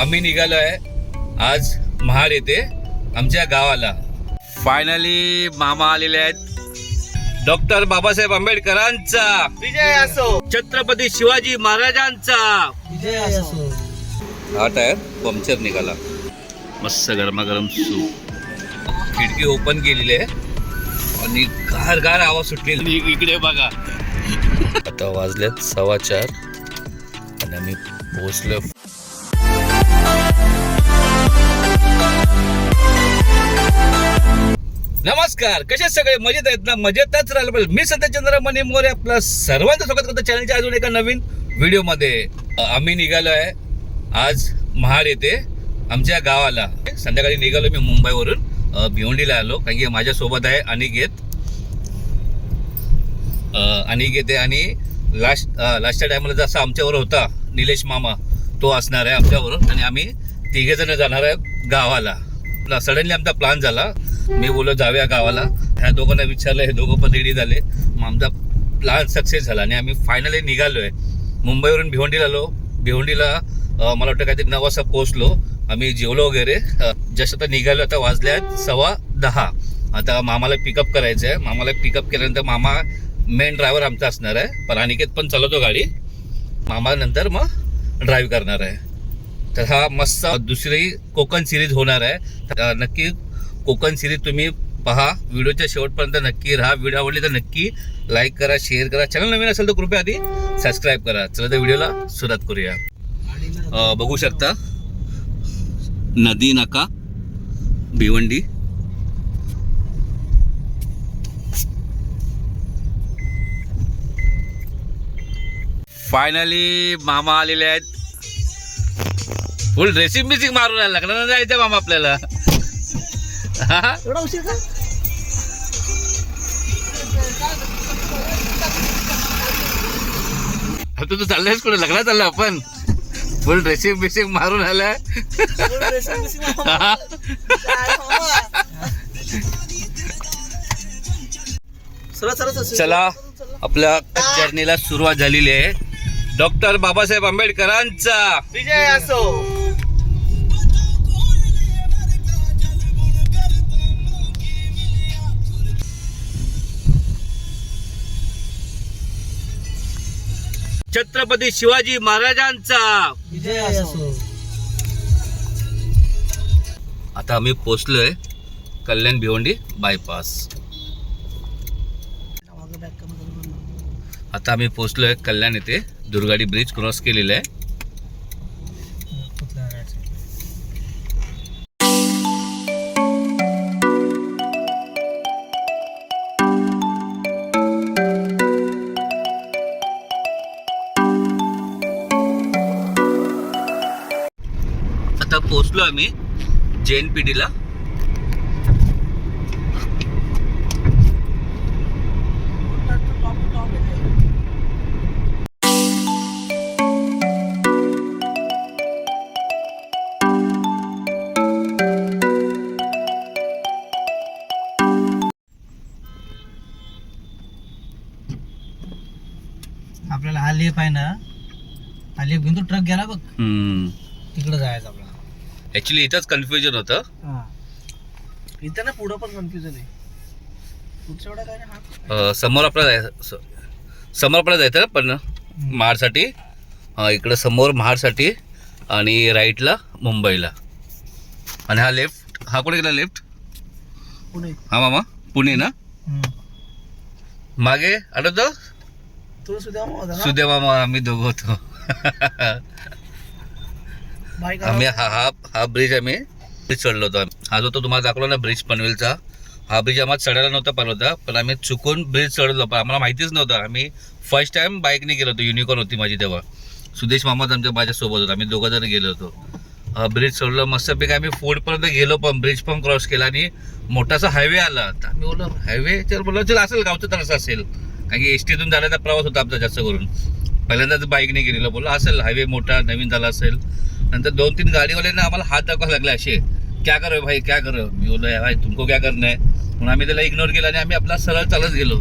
आम्ही निघालो आहे. आज महाड येथे आमच्या गावाला. फायनली मामा आलेले आहेत. डॉक्टर बाबासाहेब आंबेडकरांचा. विजय असो. छत्रपती शिवाजी महाराजांचा. विजय असो. हा टायर पंक्चर निघाला. मस्त गरमागरम सूप खिडकी ओपन केलेली आहे. आणि गार गार आवाज सुटलेली इकडे बघा. आता वाजलेत सव्वा चार. आणि आम्ही पोहोचलो नमस्कार कसे सगळे? मजेत आहेत ना? मजेतच राहिलं पाहिजे. मी सध्या मने मोरे आपलं सर्वांचं स्वागत करतो चॅनलच्या अजून एका नवीन व्हिडिओमध्ये आम्ही निघालो आहे आज महाड येते आमच्या गावाला. संध्याकाळी निघालो मी मुंबईवरून. भिवंडीला आलो कारण की माझ्यासोबत आहे अनिकेत. अनिकेत आहे आणि लास्ट लास्टच्या टायमाला जसा आमच्यावर होता निलेश मामा तो असणार आहे आमच्यावरून. आणि आम्ही तिघेजण जाणार आहे गावाला. सडनली आमचा प्लॅन झाला. मी बोललो जाऊया गावाला. ह्या दोघांना विचारलं हे दोघं पण रेडी झाले. मग आमचा प्लॅन सक्सेस झाला आणि आम्ही फायनली निघालो आहे मुंबईवरून भिवंडीला आलो. भिवंडीला मला वाटतं काहीतरी नऊ वाजता पोहोचलो. आम्ही जेवलो वगैरे. जस्ट आता निघालो आता वाजले आहेत सव्वा दहा. आता मामाला पिकअप करायचं आहे मामाला पिकअप केल्यानंतर मामा मेन ड्रायव्हर आमचा असणार आहे. पण अनिकेत पण चालवतो गाडी. मामानंतर मग ड्राईव्ह करणार आहे. तर हा मस्त दुसरी कोकण सिरीज होणार आहे. तर, नक्की कोकण सिरीज तुम्ही पहा. व्हिडिओच्या शेवटपर्यंत नक्की राहा. व्हिडिओ आवडली तर नक्की लाईक करा शेअर करा. चॅनल नवीन असेल तर कृपया आधी सबस्क्राईब करा. चला त्या व्हिडिओला सुरुवात करूया. बघू शकता. नदी नाका भिवंडी. फायनली मामा आलेले आहेत. फुल ड्रेसिंग बिसिंग मारून आला लग्नाला जायचं मामा आपल्याला. हा? एवढा उशीर का? आता तू चाललायस कुठे? लग्नात चालला आपण. फुल ड्रेसिंग बिसिंग मारून आलाय हा? चला आपल्या जर्नीला सुरुवात झालेली आहे. डॉक्टर बाबासाहेब आंबेडकरांचा. विजय असो. छत्रपती शिवाजी महाराजांचा. विजय असो. आता आम्ही पोचलोय कल्याण भिवंडी बायपास आता आम्ही पोचलोय कल्याण येथे. दुर्गाडी ब्रिज क्रॉस केलेला आहे. आम्ही जैन पिढीला आपल्याला हा लेप आहे ना हा लेप घेऊन तो ट्रक गेला बघ. हम्म. तिकडे जायचं आपल्याला. ऍक्च्युली इथंच कन्फ्युजन होतं. हा. इथं ना पुढं पण कन्फ्युजन आहे. पुढच्या वेळा काय ना अं, समोर आपल्याला जायचं स- समोर आपल्याला जायचं ना पण महाडसाठी. अं, इकडं समोर महाडसाठी आणि राईटला मुंबईला. आणि हा लेफ्ट हा कुठे गेला लेफ्ट पुढे हा मामा पुणे ना? मागे आठवतो? तुला सुद्धा होता ना? सुद्या मामा आम्ही दोघं होतो. आम्ही हा हा हा ब्रिज आम्ही ब्रिज चढलो होतो. हा जो तो तुम्हाला दाखवला ना ब्रिज पनवेलचा हा ब्रिज आम्हाला चढायला नव्हता पण होता पण आम्ही चुकून ब्रिज चढलो पण आम्हाला माहितीच नव्हतं. आम्ही फर्स्ट टाइम बाईकने गेलो होतो युनिकॉर्न होती माझी तेव्हा. सुदेश मामाच आमच्या माझ्यासोबत होता आम्ही दोघं जण गेलो होतो. हा ब्रिज चढलो मस्तपैकी आम्ही फोर्टपर्यंत गेलो पण ब्रिज पण क्रॉस केला आणि मोठासा हायवे आला. तर आम्ही बोललो हायवे चल बोललो चल असेल गावचं तर असं असेल. कारण की एस टीतून झाल्याचा प्रवास होता आमचा जास्त करून. पहिल्यांदाच बाईकने गेलेलो बोललो असेल हायवे मोठा नवीन झाला असेल. नंतर दोन तीन गाडीवाल्यांना आम्हाला हात दाखवायला लागले असे. क्या करो भाई क्या करो? मी बोललो भाई तुमको क्या करणं आहे म्हणून आम्ही त्याला इग्नोर केला आणि आम्ही आपला सरळ चालत गेलो.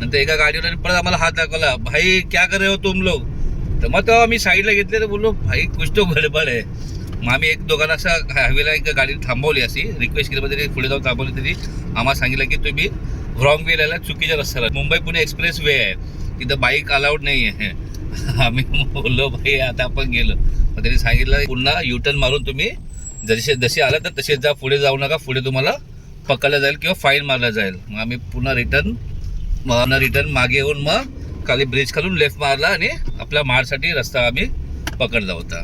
नंतर एका गाडीवाल्याने परत आम्हाला हात दाखवला. भाई क्या कर रहे हो तुम लोग? तर मग तेव्हा आम्ही साईडला घेतले तर बोललो भाई कुछ तो गडबड आहे मग आम्ही एक दोघांना असं हायवेला एक गाडी थांबवली अशी. रिक्वेस्ट केली म्हणजे तरी पुढे जाऊन थांबवली तरी आम्हाला सांगितलं की तुम्ही रॉंग वेला चुकीच्या रस्त्याला मुंबई पुणे एक्सप्रेस वे आहे. तिथं बाईक अलाउड नाही आहे आम्ही बोललो भाई आता आपण गेलो. मग त्यांनी सांगितलं पुन्हा युटर्न मारून तुम्ही जसे जसे आला तर तसेच जा पुढे जाऊ नका पुढे तुम्हाला पकडलं जाईल किंवा फाईन मारला जाईल. मग आम्ही पुन्हा रिटर्न पुन्हा रिटर्न मागे येऊन मग खाली ब्रिज खालून लेफ्ट मारला आणि आपल्या मारसाठी रस्ता आम्ही पकडला होता.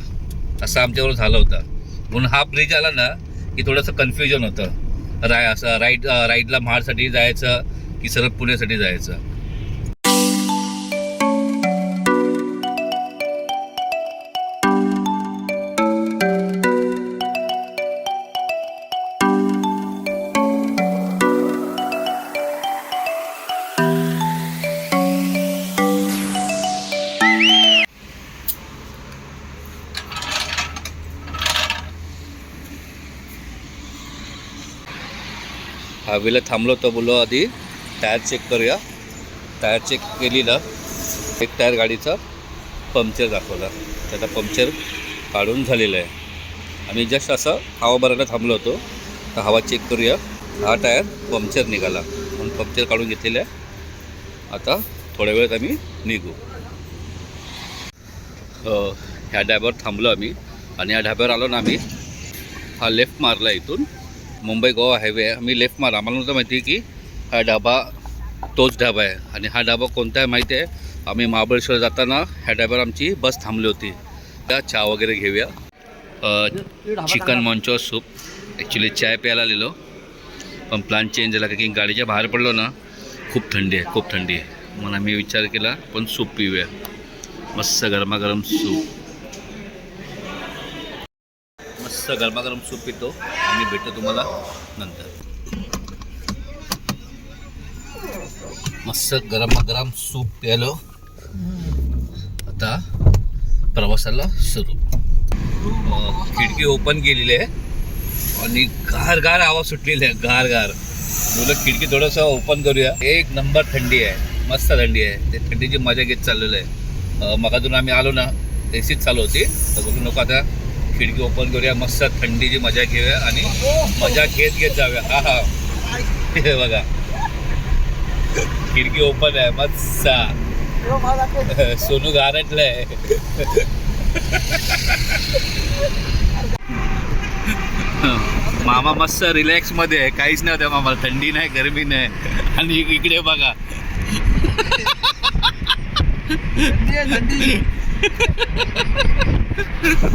असं आमच्यावर झालं होतं. म्हणून हा ब्रिज आला ना की थोडंसं कन्फ्युजन होतं. राय असं राईट राईटला महाडसाठी जायचं की सरळ पुण्यासाठी जायचं. हवेला थांबलो तर बोललो आधी टायर चेक करूया. टायर चेक केली ना एक टायर गाडीचा पंक्चर दाखवला. त्याचा पंक्चर काढून झालेला आहे. आम्ही जस्ट असं हवा भरायला थांबलो होतो. तर हवा चेक करूया. हा टायर पंक्चर निघाला. म्हणून पंक्चर काढून घेतलेला आहे. आता थोड्या वेळात आम्ही निघू. ह्या ढाब्यावर थांबलो आम्ही. आणि या ढाब्यावर आलो ना आम्ही. हा लेफ्ट मारला इथून. मुंबई गोवा हायवे आहे. आम्ही लेफ्ट मार. आम्हाला नव्हतं माहिती की हा ढाबा तोच ढाबा आहे. आणि हा ढाबा कोणता आहे माहिती आहे? आम्ही महाबळेश्वर जाताना ह्या ढाब्यावर आमची बस थांबली होती. त्या चहा वगैरे घेऊया. Chicken manchow soup. ॲक्च्युली चाय प्यायला आलेलो. पण प्लान चेंज झाला की गाडीच्या बाहेर पडलो ना खूप थंडी आहे खूप थंडी आहे. म्हणून आम्ही विचार केला पण सूप पिऊया. मस्त गरमागरम सूप. मस्त गरमागरम सूप पितो आणि भेटतो तुम्हाला नंतर. मस्त गरमागरम सूप प्यालो आता प्रवासाला सुरू. खिडकी ओपन केलेली आहे आणि गार गार आवाज सुटलेला आहे गार गार तुला खिडकी थोडंसं ओपन करूया. एक नंबर थंडी आहे मस्त थंडी आहे. ते थंडीची मजा घेत चाललेलं आहे. मगातून आम्ही आलो ना ए सीच चालू होती. तर बघू नको आता खिडकी ओपन करूया मस्त थंडीची मजा घेऊया आणि मजा घेत घेत जाऊया. हा हा. हे बघा. खिडकी ओपन आहे मस्त. सोनू गारटलंय. मामा मस्त रिलॅक्समध्ये आहे. काहीच नाही होत्या मामा थंडी नाही गरमी नाही. आणि इकडे बघा.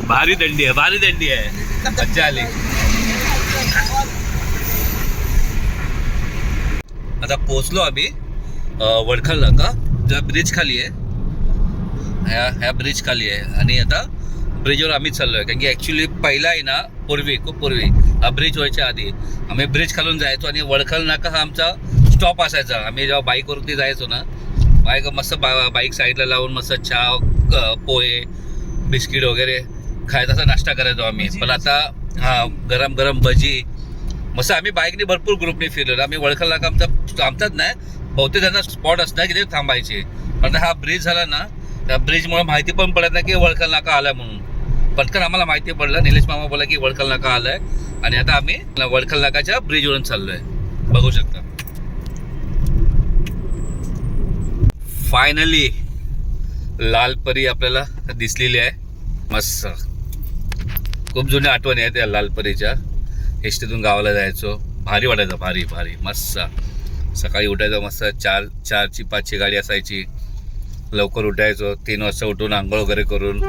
भारी दंडी आहे भारी दंडी आहे. मज्जा आली. आता पोचलो आम्ही वडखल वडखलला का? ज्या ब्रिज खाली आहे. ह्या ह्या ब्रिज खाली आहे. आणि आता ब्रिजवर आम्ही चाललो आहे कारण की ॲक्च्युली पहिला आहे ना पूर्वी खूप पूर्वी. हा ब्रिज व्हायच्या आधी. आम्ही ब्रिज खालून जायचो आणि वडखल नाका हा आमचा स्टॉप असायचा. आम्ही जेव्हा बाईकवरती जायचो ना बाईक मस्त बा बाईक साईडला लावून मस्त चहा पोहे बिस्किट वगैरे खायचा नाश्ता करायचो आम्ही. पण आता हा गरम गरम भजी. मस्त आम्ही बाईकने भरपूर ग्रुपने फिरलेलो. आम्ही वळखल नाका आमचा आमचाच नाही. बहुतेक जणांना स्पॉट असणार की ते थांबायचे. पण हा ब्रिज झाला ना त्या ब्रिजमुळे माहिती पण पडत नाही की वळखल नाका आला म्हणून. पटकन आम्हाला माहिती पडलं. निलेश मामा बोला की वळखल नाका आलाय. आणि आता आम्ही वळखल नाकाच्या ब्रिजवरून चाललोय. बघू शकता. फायनली लालपरी आपल्याला दिसलेली आहे. मस्त. खूप जुन्या आठवणी आहेत या लालपरीच्या. एसटीतून गावाला जायचो. भारी वाटायचं भारी भारी. मस्त. सकाळी उठायचं मस्त. चार चारची पाचची गाडी असायची. लवकर उठायचो. तीन वाजता उठून आंघोळ वगैरे करून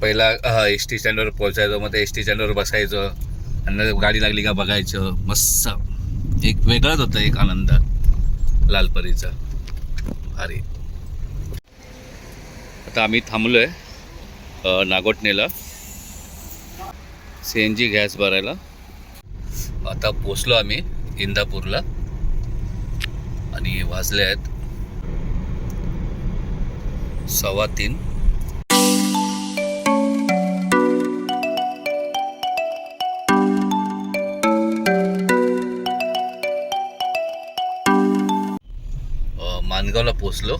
पहिला एस टी स्टँडवर पोहोचायचो. मग ते एस टी स्टँडवर बसायचं. आणि गाडी लागली का बघायचं. मस्त. एक वेगळाच होता एक आनंद. लालपरीचा. भारी. आता आम्ही थांबलो आहे नागोटणेला. सी एन जी गॅस भरायला. आता पोचलो आम्ही इंदापूरला. आणि वाजले आहेत सव्वा तीन. मानगावला पोचलो.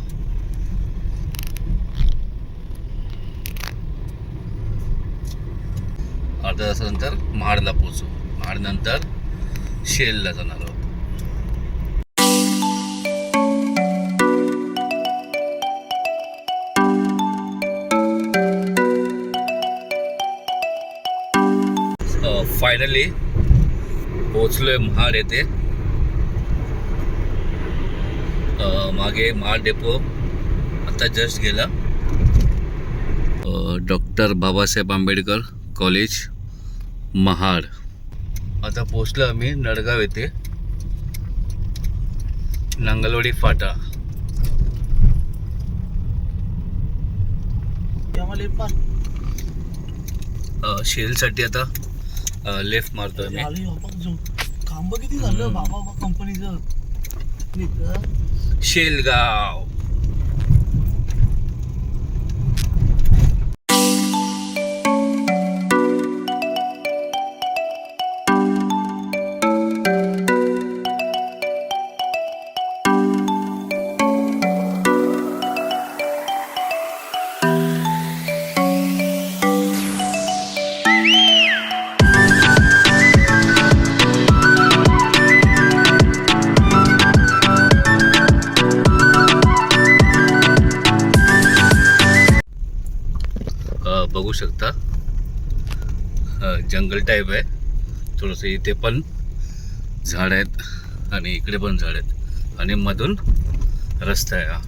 अर्धा तासानंतर महाडला पोचू. महाडनंतर शेलला जाणार आहोत. फायनली पोचलोय महाड येथे. मागे महाड डेपो आता जस्ट गेला. Doctor Babasaheb Ambedkar college Mahad. आता पोचलो आम्ही नडगाव येथे. नांगलवाडी फाटा. शेलसाठी आता लेफ्ट मारतोय मी काम किती झालं. बाबा कंपनीचं शेलगाव. बघू शकता. जंगल टाईप आहे. थोडंसं इथे पण झाड आहेत आणि इकडे पण झाड आहेत. आणि मधून रस्ता आहे हा.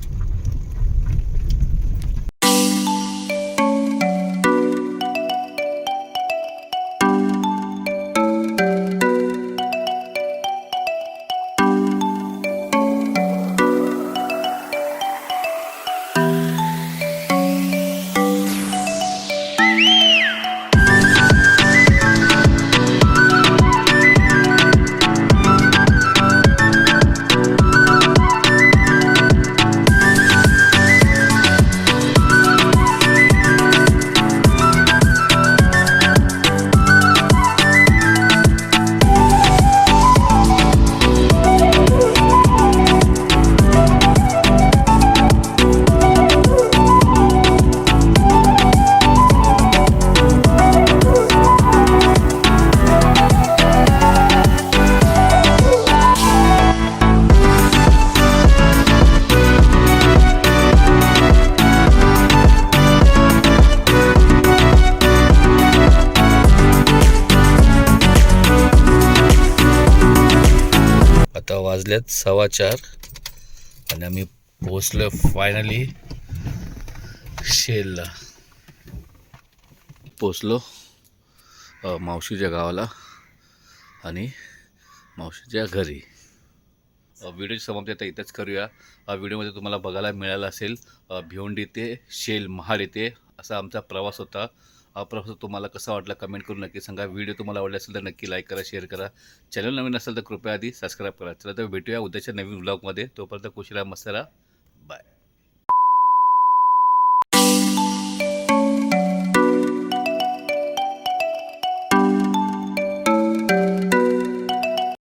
वाजल्यात सव्वा चार. आणि आम्ही पोचलो फायनली शेलला. पोचलो मावशीच्या गावाला आणि मावशीच्या घरी. व्हिडिओ व्हिडिओची समाप्ती आता इथंच करूया. व्हिडिओमध्ये तुम्हाला बघायला मिळालं असेल भिवंडी ते शेल महाड येते असा आमचा प्रवास होता. हा प्रवास तुम्हाला कसा वाटला कमेंट करून नक्की सांगा. व्हिडिओ तुम्हाला आवडला असेल तर नक्की लाईक करा शेअर करा. चॅनल नवीन असेल तर कृपया आधी सबस्क्राईब करा. चला तर भेटूया उद्याच्या नवीन ब्लॉगमध्ये तोपर्यंत कुशिरा मस्तारा